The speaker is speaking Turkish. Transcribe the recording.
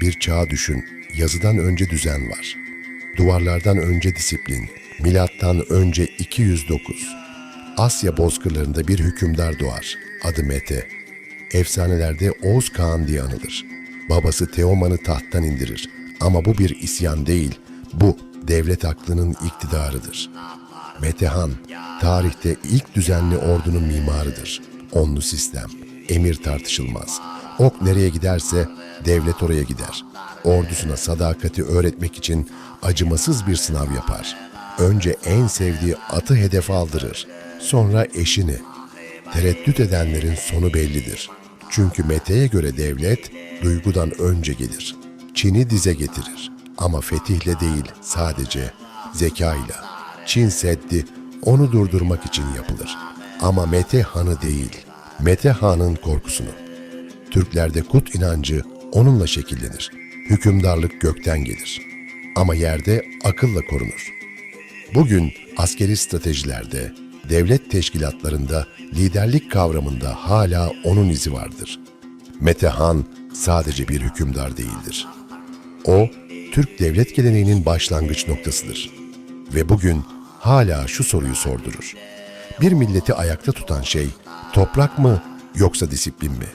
Bir çağ düşün, yazıdan önce düzen var. Duvarlardan önce disiplin, milattan önce 209. Asya bozkırlarında bir hükümdar doğar, adı Mete. Efsanelerde Oğuz Kağan diye anılır. Babası Teoman'ı tahttan indirir. Ama bu bir isyan değil, bu devlet aklının iktidarıdır. Metehan, tarihte ilk düzenli ordunun mimarıdır. Onlu sistem, emir tartışılmaz. Ok nereye giderse devlet oraya gider. Ordusuna sadakati öğretmek için acımasız bir sınav yapar. Önce en sevdiği atı hedef aldırır. Sonra eşini. Tereddüt edenlerin sonu bellidir. Çünkü Mete'ye göre devlet duygudan önce gelir. Çin'i dize getirir. Ama fetihle değil sadece zekayla. Çin Seddi onu durdurmak için yapılır. Ama Mete Han'ı değil, Mete Han'ın korkusunu. Türklerde kut inancı onunla şekillenir. Hükümdarlık gökten gelir. Ama yerde akılla korunur. Bugün askeri stratejilerde, devlet teşkilatlarında, liderlik kavramında hala onun izi vardır. Mete Han sadece bir hükümdar değildir. O, Türk devlet geleneğinin başlangıç noktasıdır. Ve bugün hala şu soruyu sordurur. Bir milleti ayakta tutan şey toprak mı yoksa disiplin mi?